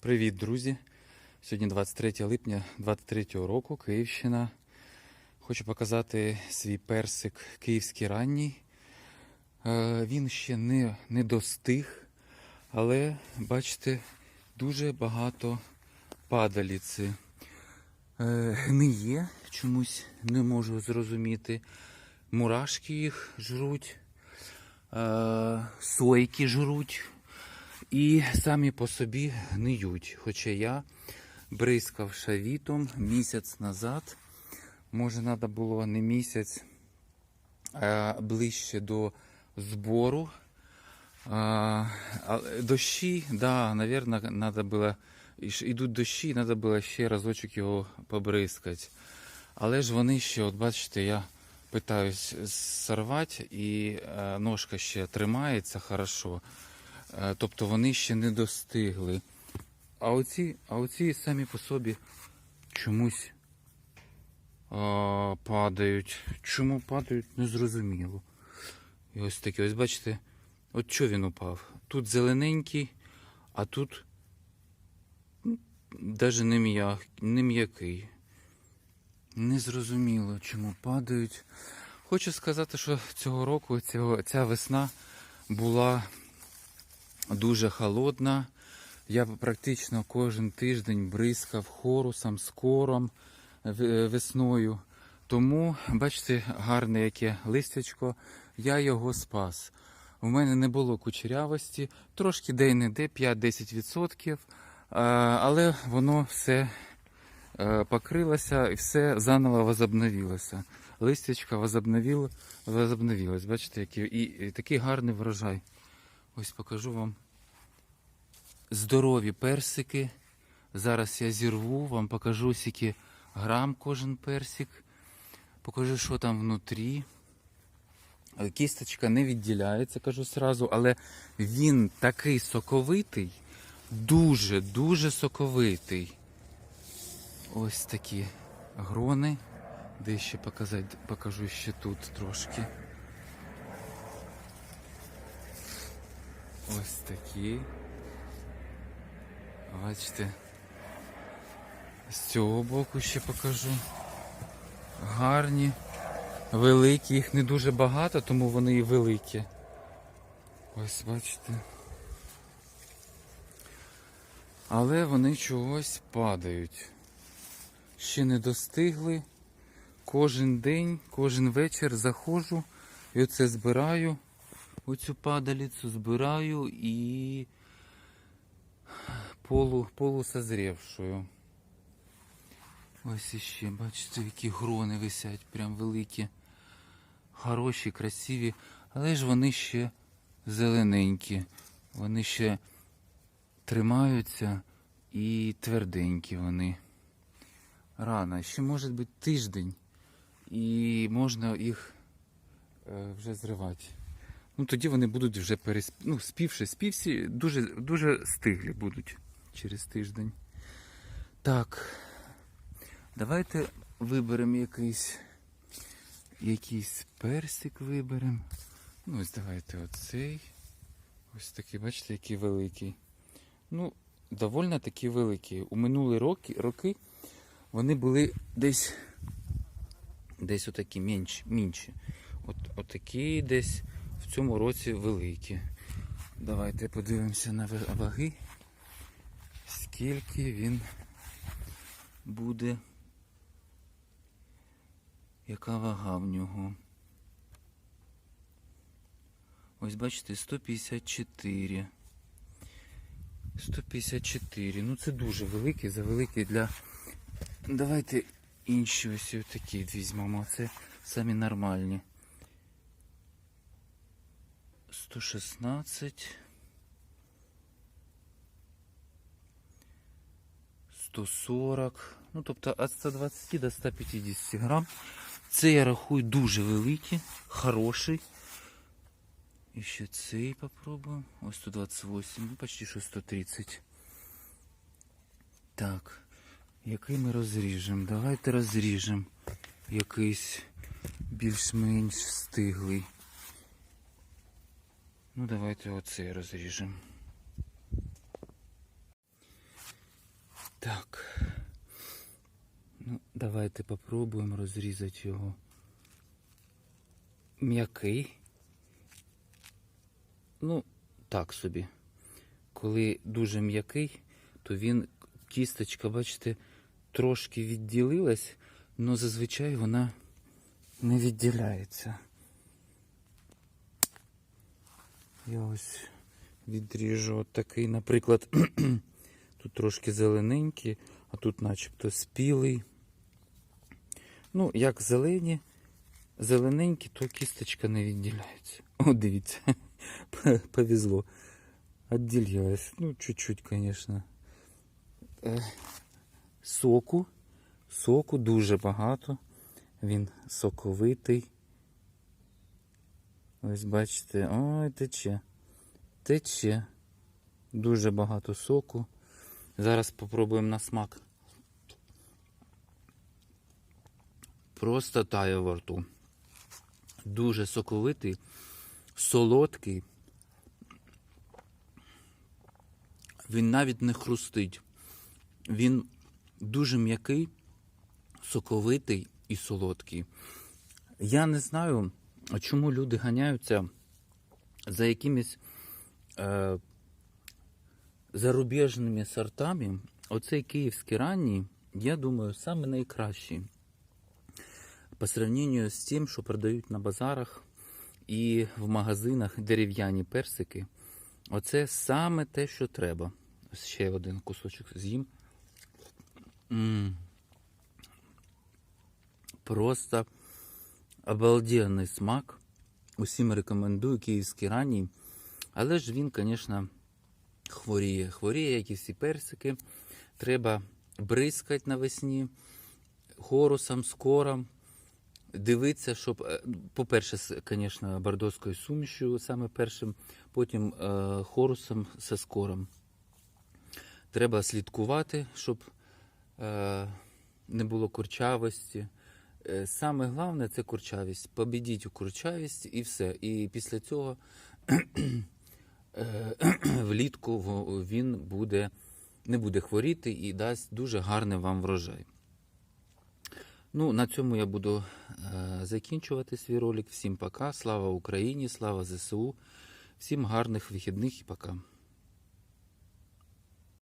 Привіт, друзі! Сьогодні 23 липня 23 року, Київщина. Хочу показати свій персик київський ранній. Е, Він ще не, не достиг, але бачите, дуже багато падаліці. Е, Гниє, чомусь не можу зрозуміти. Мурашки їх жруть, е, сойки жруть і самі по собі гниють. Хоча я бризкав шавітом місяць назад. Може, треба було не місяць, а ближче до збору. А, дощі, да, наверное, треба було. Ідуть дощі, треба було ще разочок його побризкати. Але ж вони ще, от бачите, я питаюсь сорвати, і е, ножка ще тримається хорошо. Е, Тобто вони ще не достигли. А оці, а оці самі по собі чомусь а, падають. Чому падають, незрозуміло. І ось такі, ось бачите, от що він упав? Тут зелененький, а тут навіть не, м'як, не м'який. Незрозуміло, чому падають. Хочу сказати, що цього року цього, ця весна була дуже холодна. Я практично кожен тиждень бризкав хорусом, скором в- весною. Тому, бачите, гарне яке листячко, я його спас. У мене не було кучерявості, трошки де-не-де, 5-10%, але воно все е, покрилося і все заново возобновилося. Возобновило, возобновилось. Бачите, який, і, і такий гарний врожай. Ось покажу вам здорові персики. Зараз я зірву, вам покажу скільки грам кожен персик. Покажу, що там внутрі. Е, Кісточка не відділяється, кажу сразу, але він такий соковитий, дуже-дуже соковитий. Ось такі грони. Де ще показати, покажу ще тут трошки. Ось такі. Бачите. З цього боку ще покажу. Гарні, великі, їх не дуже багато, тому вони і великі. Ось бачите. Але вони чогось падають. Ще не достигли. Кожен день, кожен вечір заходжу і оце збираю. Оцю падаліцю збираю і полу, полусозрівшою. Ось іще, бачите, які грони висять, прям великі, хороші, красиві, але ж вони ще зелененькі, вони ще тримаються і тверденькі вони. Рано, ще може бути тиждень, і можна їх е, вже зривати. Ну тоді вони будуть вже пересп... ну, співши, співсі, дуже, дуже стиглі будуть через тиждень. Так. Давайте виберемо якийсь якийсь персик виберемо. Ну, ось давайте оцей. Ось такий, бачите, який великий. Ну, довольно такі великі. У минулі роки, роки вони були десь десь отакі менші. От, отакі десь в цьому році великі. Давайте подивимося на ваги. Скільки він буде. Яка вага в нього? Ось бачите, 154. 154. Ну це дуже великий, завеликий для. Давайте інші ось такі візьмемо. Це самі нормальні. 116. 140. Ну, тобто від 120 до 150 грам. Це я рахую дуже великий, хороший. І ще цей попробуємо. Ось 128, ну почти що 130. Так. Який ми розріжемо? Давайте розріжемо якийсь більш-менш стиглий. Ну, давайте оцей розріжемо. Так. Ну, давайте попробуємо розрізати його. М'який. Ну, так собі. Коли дуже м'який, то він, кісточка, бачите, трошки відділилась, але зазвичай вона не відділяється. Я ось відріжу от такий, наприклад, тут трошки зелененький, а тут начебто спілий. Ну, як зелені, зелененькі, то кісточка не відділяється. О, дивіться, повезло. Отделилась. Ну, чуть-чуть, конечно. Е, Соку. Соку дуже багато. Він соковитий. Ось бачите, ой, тече. Тече. Дуже багато соку. Зараз спробуємо на смак. Просто тає во рту. Дуже соковитий, солодкий. Він навіть не хрустить. Він дуже м'який, соковитий і солодкий. Я не знаю, чому люди ганяються за якимись е, зарубіжними сортами. Оцей київський ранній, я думаю, саме найкращий. По сравнению з тим, що продають на базарах і в магазинах дерев'яні персики. Оце саме те, що треба. Ось Ще один кусочок з'їм. Просто обалденний смак. Усім рекомендую київський ранній. Але ж він, звісно, хворіє. Хворіє, як і всі персики. Треба бризкати навесні хорусом, скором. Дивитися, щоб, е, по-перше, звісно, бордоською сумішю саме першим, потім е, хорусом зі скором. Треба слідкувати, щоб е, не було курчавості. Е, Саме головне це курчавість. Побідіть у курчавість і все. І після цього е, влітку він буде, не буде хворіти і дасть дуже гарний вам врожай. Ну, на цьому я буду е, закінчувати свій ролик. Всім пока. Слава Україні, слава ЗСУ. Всім гарних вихідних і пока.